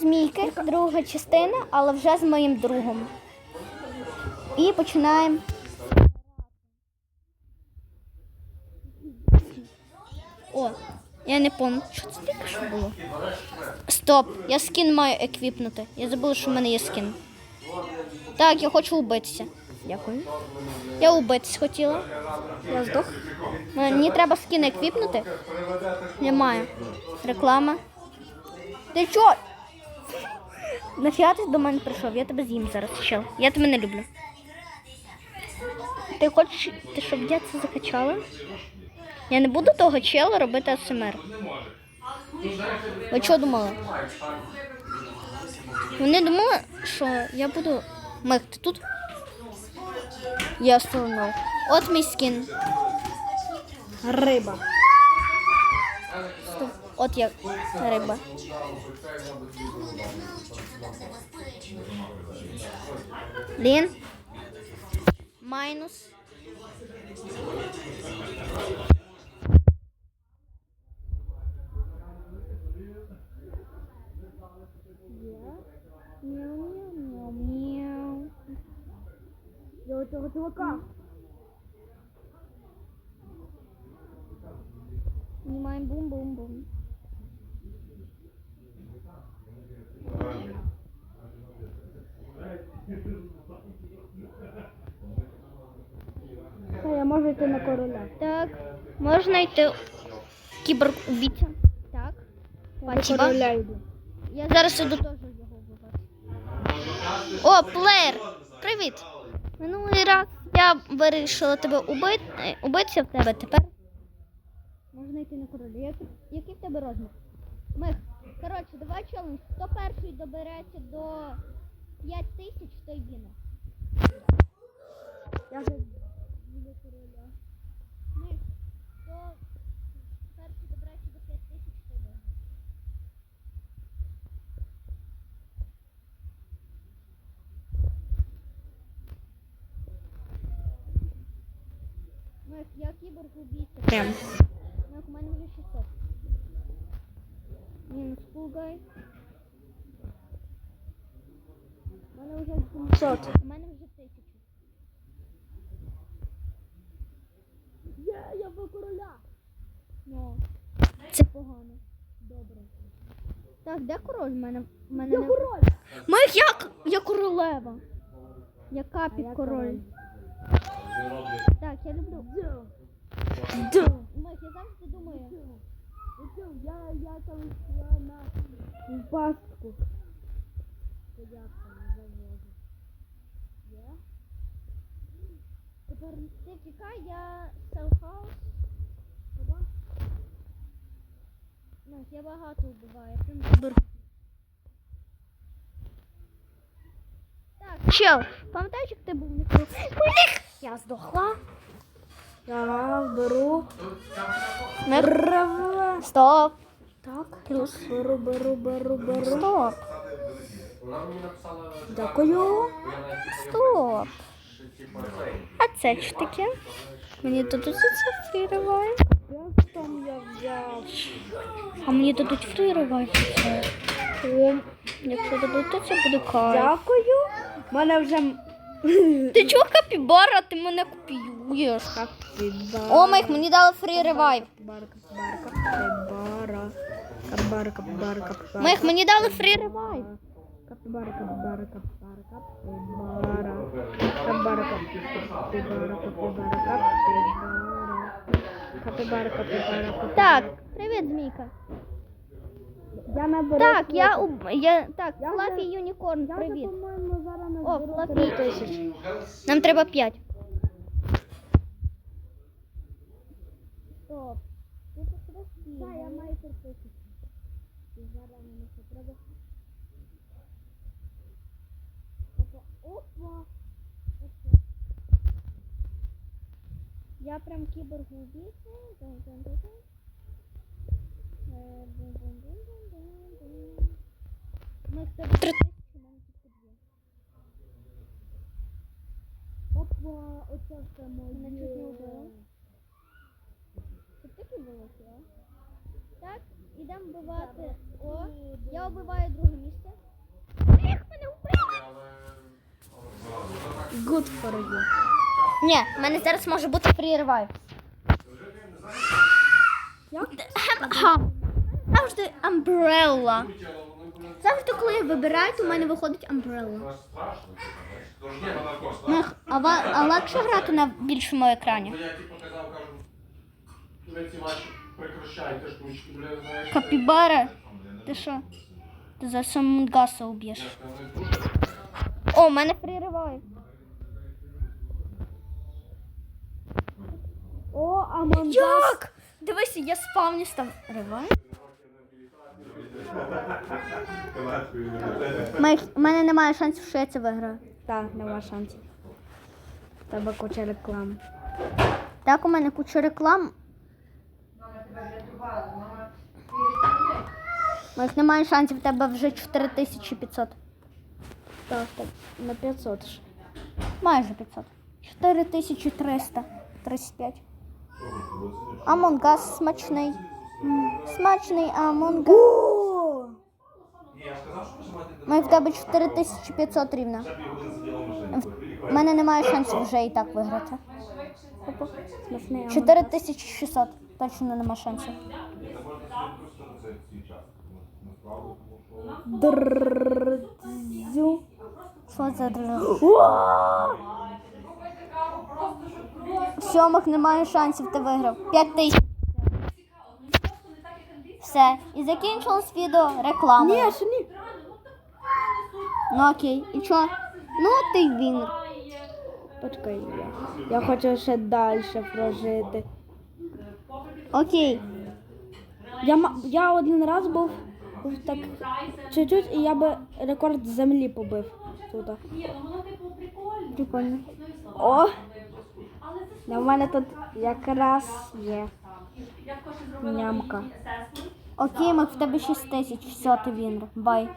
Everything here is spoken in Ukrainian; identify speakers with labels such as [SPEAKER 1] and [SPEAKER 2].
[SPEAKER 1] змійки, друга частина, але вже з моїм другом. І починаємо. О, я не пам'ятаю, що це тільки що було. Стоп, я скін маю еквіпнути. Я забула, що в мене є скін. Так, я хочу убитися. Дякую. Я убитись хотіла. Я здох. Мені треба скін еквіпнути. Немає. Реклама. Ти чо? Нафіга ти до мене прийшов? Я тебе з'їм зараз, чел. Я тебе не люблю. Ти хочеш, ти щоб я це закачала? Я не буду того чела робити АСМР. Ви що думали? Вони думали, що я буду. Мек, ти тут? Я столнув. От мій скін.
[SPEAKER 2] Риба.
[SPEAKER 1] От я риба. Лін. Майнус.
[SPEAKER 2] Я цього чувака.
[SPEAKER 1] Знімаємо бум-бум-бум.
[SPEAKER 2] Все, я можу йти на короля.
[SPEAKER 1] Так, можна йти кіборг убійця. Так. Спасибо.
[SPEAKER 2] короля йду.
[SPEAKER 1] Я зараз іду теж його вбивати. О, плеєр! Привіт! Минулий раз я вирішила тебе убити, убитися в тебе тепер. Можна йти на короля. Як, який в тебе розмір? Мих, коротше, давай челендж. Хто перший добереться до 5 тисяч, той гине.
[SPEAKER 2] Я вже
[SPEAKER 1] Біля короля. Мих, хто перший добереться до 5 тисяч, той гине. Мих, я кіборг убійця.
[SPEAKER 2] прям.
[SPEAKER 1] Мих, у мене вже 600. Мінус пугай. У мене вже 700. У мене вже 1000.
[SPEAKER 2] Є, я до короля.
[SPEAKER 1] Ну, це погано. Добре. Так, де король? Мене, мене
[SPEAKER 2] Я
[SPEAKER 1] не...
[SPEAKER 2] король.
[SPEAKER 1] Мих, як? Я королева. Я капі
[SPEAKER 2] я
[SPEAKER 1] король.
[SPEAKER 2] король.
[SPEAKER 1] Так, я люблю.
[SPEAKER 2] Да.
[SPEAKER 1] Мих, я завжди думаю.
[SPEAKER 2] Я, я там йшла на пастку. Я там завожу.
[SPEAKER 1] Є. Тепер ти тікай, я селфхаус. Оба. Мих, я багато вбиваю. Прям беру. Так, чел, пам'ятаєш, як ти був мікро? Я здохла.
[SPEAKER 2] Я беру.
[SPEAKER 1] Мих.
[SPEAKER 2] Рава.
[SPEAKER 1] Стоп.
[SPEAKER 2] Так.
[SPEAKER 1] Плюс.
[SPEAKER 2] Беру, беру, беру, беру.
[SPEAKER 1] Стоп.
[SPEAKER 2] Дякую.
[SPEAKER 1] Стоп. Це що таке? Мені дадуть це фрі ревайв.
[SPEAKER 2] Там я взяв?
[SPEAKER 1] А мені дадуть фрі ревайв. О, якщо дадуть, то це буде кайф.
[SPEAKER 2] Дякую. У мене вже
[SPEAKER 1] Ти чого капібара, ти мене копіюєш?
[SPEAKER 2] капібара.
[SPEAKER 1] О, Майк, мені дали фрі ревайв.
[SPEAKER 2] Капібара, капібара, капібара. Капібара, капібара, капібара.
[SPEAKER 1] Майк, мені дали фрі ревайв.
[SPEAKER 2] Капібара, капібара, капібара, капібара. Капібара,
[SPEAKER 1] Так, привіт, Змійка.
[SPEAKER 2] Я наберу.
[SPEAKER 1] Так, я уб... я так,
[SPEAKER 2] Я
[SPEAKER 1] Флафі
[SPEAKER 2] вже-
[SPEAKER 1] Юнікорн,
[SPEAKER 2] Я вже,
[SPEAKER 1] привіт.
[SPEAKER 2] по-моєму, зараз
[SPEAKER 1] О,
[SPEAKER 2] наберу
[SPEAKER 1] Флафі.
[SPEAKER 2] три тисячі.
[SPEAKER 1] Нам треба 5. Стоп.
[SPEAKER 2] Так, я маю три
[SPEAKER 1] Я прям киборг убийца.
[SPEAKER 2] Опа, оце все моє.
[SPEAKER 1] Мене. Це таке було все? Так, ідемо вбивати. О, я вбиваю друге місце. Ех, мене!
[SPEAKER 2] Good for you.
[SPEAKER 1] Ні, в мене зараз може бути? Ага. Завжди umbrella. Завжди, коли я вибираю, то в мене виходить. Ну, а, а легше грати на більшому екрані. Капібара. Ти що? Ти за самунгаса уб'єш.
[SPEAKER 3] Я сказав, ну, дуже.
[SPEAKER 1] О, мене пририває.
[SPEAKER 2] О, амандас.
[SPEAKER 1] Як? Дивися, я спавнюсь там. Ривай. У мене немає шансів, що я це виграю.
[SPEAKER 2] Так, немає шансів. Треба куча реклам.
[SPEAKER 1] Так, у мене куча реклам. У Моїх немає шансів, у тебе вже 4500.
[SPEAKER 2] Так, так, на 500 ж.
[SPEAKER 1] Майже 500. 4300. 35. Амонгас смачний. Смачний
[SPEAKER 2] амонгас.
[SPEAKER 1] Ми в тебе 4500 рівно. У мене немає шансів вже і так виграти. 4600. Точно нема шансів. Що це? Сьомих немає шансів, ти виграв. 5 тисяч. Все. І закінчилось відео рекламою.
[SPEAKER 2] Ні, ще ні.
[SPEAKER 1] Ну окей. І що? Ну ти він.
[SPEAKER 2] Почекай, я, я хочу ще далі прожити.
[SPEAKER 1] Окей.
[SPEAKER 2] Я, я один раз був, був так чуть-чуть, і я би рекорд землі побив тут.
[SPEAKER 1] Прикольно.
[SPEAKER 2] О! На мене тут якраз є нямка.
[SPEAKER 1] Окей, ми в тебе 6 тисяч. Все, ти він. Бай.